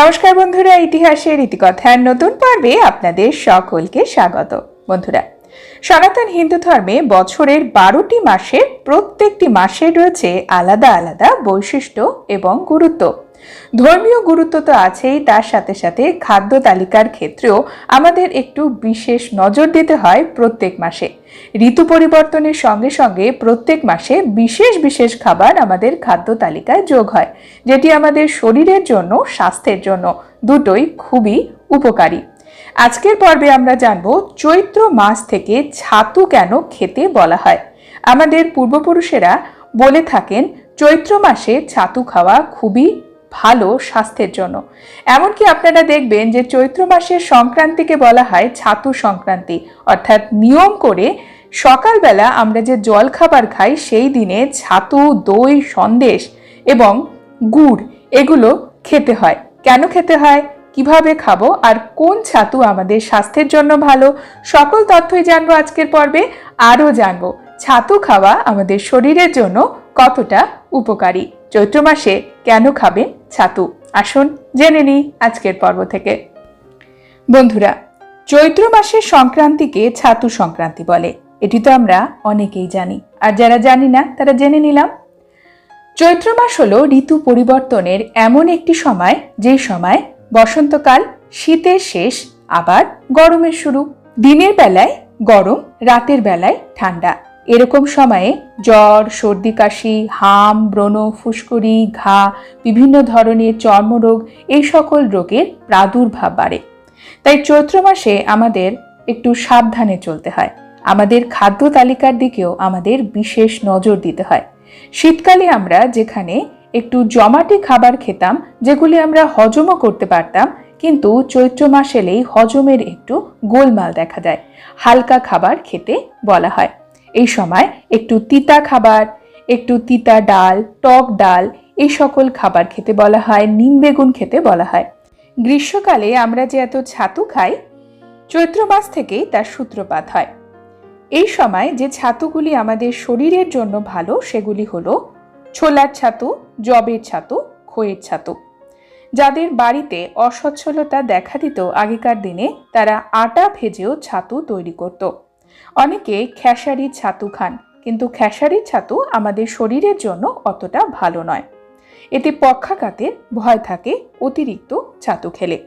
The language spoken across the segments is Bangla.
নমস্কার বন্ধুরা, ইতিহাসের ইতিকথার নতুন পর্বে আপনাদের সকলকে স্বাগত। বন্ধুরা, সনাতন হিন্দু ধর্মে বছরের বারোটি মাসে প্রত্যেকটি মাসে রয়েছে আলাদা আলাদা বৈশিষ্ট্য এবং গুরুত্ব। ধর্মীয় গুরুত্ব তো আছেই, তার সাথে সাথে খাদ্য তালিকার ক্ষেত্রেও আমাদের একটু বিশেষ নজর দিতে হয় প্রত্যেক মাসে। ঋতু পরিবর্তনের সঙ্গে সঙ্গে প্রত্যেক মাসে বিশেষ বিশেষ খাবার আমাদের খাদ্য তালিকায় যোগ হয়, যেটি আমাদের শরীরের জন্য, স্বাস্থ্যের জন্য দুটোই খুবই উপকারী। আজকের পর্বে আমরা জানব চৈত্র মাস থেকে ছাতু কেন খেতে বলা হয়। আমাদের পূর্বপুরুষেরা বলে থাকেন, চৈত্র মাসে ছাতু খাওয়া খুবই ভালো স্বাস্থ্যের জন্য। এমনকি আপনারা দেখবেন যে চৈত্র মাসের সংক্রান্তিকে বলা হয় ছাতু সংক্রান্তি। অর্থাৎ নিয়ম করে সকালবেলা আমরা যে জল খাবার খাই, সেই দিনে ছাতু, দই, সন্দেশ এবং গুড় এগুলো খেতে হয়। কেন খেতে হয়? কীভাবে খাব? আর কোন ছাতু আমাদের স্বাস্থ্যের জন্য ভালো? সকল তথ্যই জানব আজকের পর্বে। আরও জানব, ছাতু খাওয়া আমাদের শরীরের জন্য কতটা উপকারী। চৈত্র মাসে কেন খাবেন ছাতু? আসুন জেনে নিই আজকের পর্ব থেকে। বন্ধুরা, চৈত্র মাসের সংক্রান্তিকে ছাতু সংক্রান্তি বলে। এটি তো আমরা অনেকেই জানি। আর যারা জানি না, তারা জেনে নিলাম। চৈত্র মাস হলো ঋতু পরিবর্তনের এমন একটি সময়, যে সময় বসন্তকাল শীতের শেষ, আবার গরমের শুরু। দিনের বেলায় গরম, রাতের বেলায় ঠান্ডা। এরকম সময়ে জ্বর, সর্দি, কাশি, হাম, ব্রণ, ফুসকুড়ি, ঘা, বিভিন্ন ধরনের চর্মরোগ এই সকল রোগের প্রাদুর্ভাব বাড়ে। তাই চৈত্র মাসে আমাদের একটু সাবধানে চলতে হয়। আমাদের খাদ্য তালিকার দিকেও আমাদের বিশেষ নজর দিতে হয়। শীতকালে আমরা যেখানে একটু জমাটি খাবার খেতাম, যেগুলি আমরা হজমও করতে পারতাম, কিন্তু চৈত্র মাস এলেই হজমের একটু গোলমাল দেখা যায় হালকা খাবার খেতে বলা হয়। এই সময় একটু তিতা খাবার, একটু তিতা ডাল, টক ডাল এই সকল খাবার খেতে বলা হয়, নিম বেগুন খেতে বলা হয়। গ্রীষ্মকালে আমরা যে এত ছাতু খাই, চৈত্র মাস থেকেই তার সূত্রপাত হয়। এই সময় যে ছাতুগুলি আমাদের শরীরের জন্য ভালো, সেগুলি হলো ছোলার ছাতু জবের ছাতু খইয়ের ছাতু। যাদের বাড়িতে অসচ্ছলতা দেখা দিত, আগেকার দিনে তারা আটা ভেজেও ছাতু তৈরি করত। অনেকে খেসারি ছাতু খান, কিন্তু খেসারি ছাতু আমাদের শরীরের জন্য অতটা ভালো নয়। এতে পক্ষাঘাতের ভয় থাকে, অতিরিক্ত ছাতু খেলে।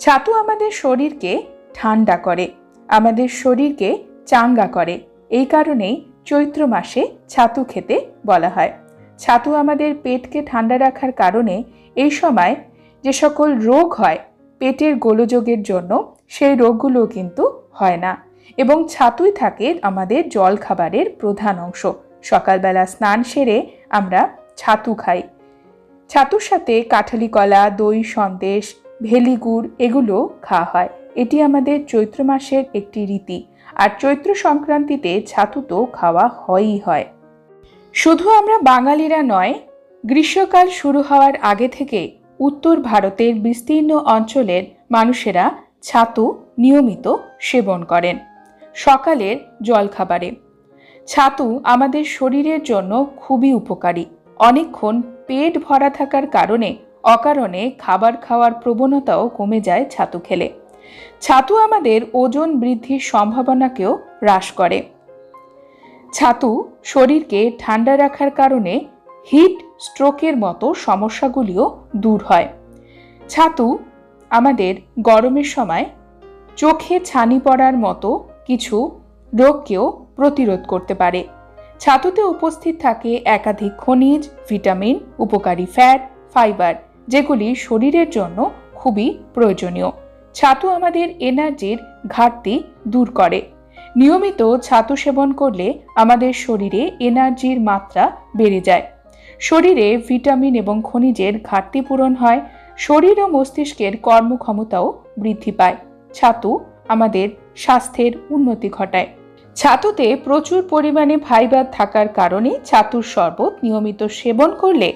ছাতু আমাদের শরীরকে ঠান্ডা করে, আমাদের শরীরকে চাঙ্গা করে। এই কারণেই চৈত্র মাসে ছাতু খেতে বলা হয়। ছাতু আমাদের পেটকে ঠান্ডা রাখার কারণে এই সময় যে সকল রোগ হয়, পেটের গোলযোগের জন্য সেই রোগগুলো কিন্তু হয় না। এবং ছাতুই থাকে আমাদের জল খাবারের প্রধান অংশ। সকালবেলা স্নান সেরে আমরা ছাতু খাই। ছাতুর সাথে কাঠালি কলা দই, সন্দেশ ভেলি গুড় এগুলো খাওয়া হয়। এটি আমাদের চৈত্র মাসের একটি রীতি। আর চৈত্র সংক্রান্তিতে ছাতু তো খাওয়া হয়ই হয়। শুধু আমরা বাঙালিরা নয়, গ্রীষ্মকাল শুরু হওয়ার আগে থেকে উত্তর ভারতের বিস্তীর্ণ অঞ্চলের মানুষেরা ছাতু নিয়মিত সেবন করেন। সকালের জলখাবারে। ছাতু আমাদের শরীরের জন্য খুবই উপকারী। অনেকক্ষণ পেট ভরা থাকার কারণে অকারণে খাবার খাওয়ার প্রবণতাও কমে যায় ছাতু খেলে। ছাতু আমাদের ওজন বৃদ্ধির সম্ভাবনাকেও হ্রাস করে। ছাতু শরীরকে ঠান্ডা রাখার কারণে হিট স্ট্রোকের মতো সমস্যাগুলিও দূর হয়। ছাতু আমাদের গরমের সময় চোখে ছানি পড়ার মতো কিছু রোগকেও প্রতিরোধ করতে পারে। ছাতুতে উপস্থিত থাকে একাধিক খনিজ, ভিটামিন, উপকারী ফ্যাট, ফাইবার, যেগুলি শরীরের জন্য খুবই প্রয়োজনীয়। ছাতু আমাদের এনার্জির ঘাটতি দূর করে। নিয়মিত ছাতু সেবন করলে আমাদের শরীরে এনার্জির মাত্রা বেড়ে যায়। শরীরে ভিটামিন এবং খনিজের ঘাটতি পূরণ হয়। শরীর ও মস্তিষ্কের কর্মক্ষমতাও বৃদ্ধি পায়। ছাতু আমাদের স্বাস্থ্যের উন্নতি ঘটায়। ছাতুতে প্রচুর পরিমাণে ফাইবার থাকার কারণে ছাতুর শরবত নিয়মিত সেবন করলে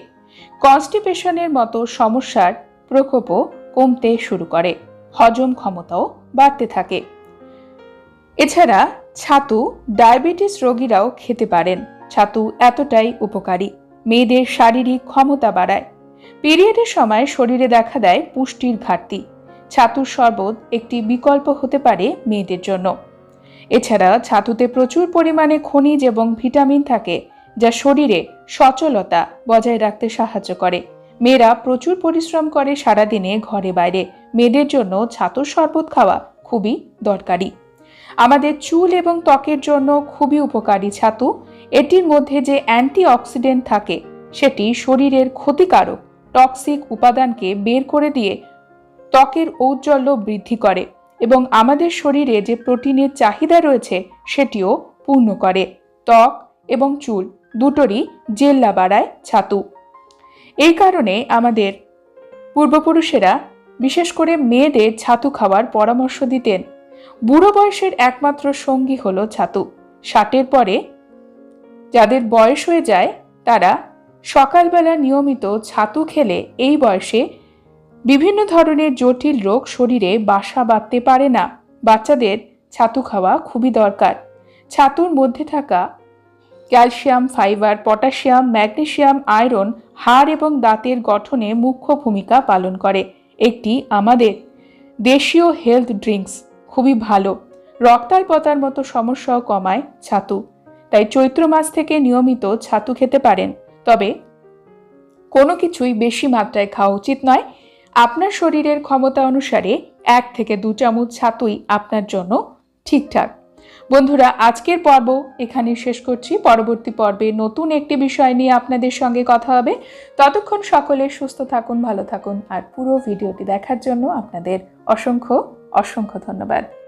কনস্টিপেশনের মতো সমস্যার প্রকোপও কমতে শুরু করে, হজম ক্ষমতাও বাড়তে থাকে। এছাড়া ছাতু ডায়াবেটিস রোগীরাও খেতে পারেন। ছাতু এতটাই উপকারী, মেয়েদের শারীরিক ক্ষমতা বাড়ায়। পিরিয়ডের সময় শরীরে দেখা দেয় পুষ্টির ঘাটতি। ছাতুর শরবত একটি বিকল্প হতে পারে মেয়েদের জন্য। এছাড়া ছাতুতে প্রচুর পরিমাণে খনিজ এবং ভিটামিন থাকে, যা শরীরে সচলতা বজায় রাখতে সাহায্য করে। মেয়েরা প্রচুর পরিশ্রম করে সারাদিনে ঘরে বাইরে। মেয়েদের জন্য ছাতুর শরবত খাওয়া খুবই দরকারি। আমাদের চুল এবং ত্বকের জন্য খুবই উপকারী ছাতু। এটির মধ্যে যে অ্যান্টিঅক্সিডেন্ট থাকে, সেটি শরীরের ক্ষতিকারক, টক্সিক উপাদানকে বের করে দিয়ে ত্বকের ঔজ্জ্বল্য বৃদ্ধি করে এবং আমাদের শরীরে যে প্রোটিনের চাহিদা রয়েছে সেটিও পূর্ণ করে। ত্বক এবং চুল দুটোরই জেল্লা বাড়ায় ছাতু। এই কারণে আমাদের পূর্বপুরুষেরা বিশেষ করে মেয়েদের ছাতু খাওয়ার পরামর্শ দিতেন। বুড়ো বয়সের একমাত্র সঙ্গী হলো ছাতু। ষাটের পরে যাদের বয়স হয়ে যায় তারা সকালবেলা নিয়মিত ছাতু খেলে এই বয়সে বিভিন্ন ধরনের জটিল রোগ শরীরে বাসা বাঁধতে পারে না। বাচ্চাদের ছাতু খাওয়া খুবই দরকার। ছাতুর মধ্যে থাকা calcium, fibre, potassium, magnesium, iron, হাড় এবং দাঁতের গঠনে মুখ্য ভূমিকা পালন করে। একটি আমাদের দেশীয় হেলথ ড্রিঙ্কস, খুবই ভালো। রক্তাল্পতার মতো সমস্যাও কমায় ছাতু। তাই চৈত্র মাস থেকে নিয়মিত ছাতু খেতে পারেন। তবে কোনো কিছুই বেশি মাত্রায় খাওয়া উচিত নয়। আপনার শরীরের ক্ষমতা অনুসারে এক থেকে দু চামচ ছাতুই আপনার জন্য ঠিকঠাক। বন্ধুরা, আজকের পর্ব এখানে শেষ করছি। পরবর্তী পর্বে নতুন একটি বিষয় নিয়ে আপনাদের সঙ্গে কথা হবে। ততক্ষণ সকলে সুস্থ থাকুন, ভালো থাকুন, আর পুরো ভিডিওটি দেখার জন্য আপনাদের অসংখ্য অসংখ্য ধন্যবাদ।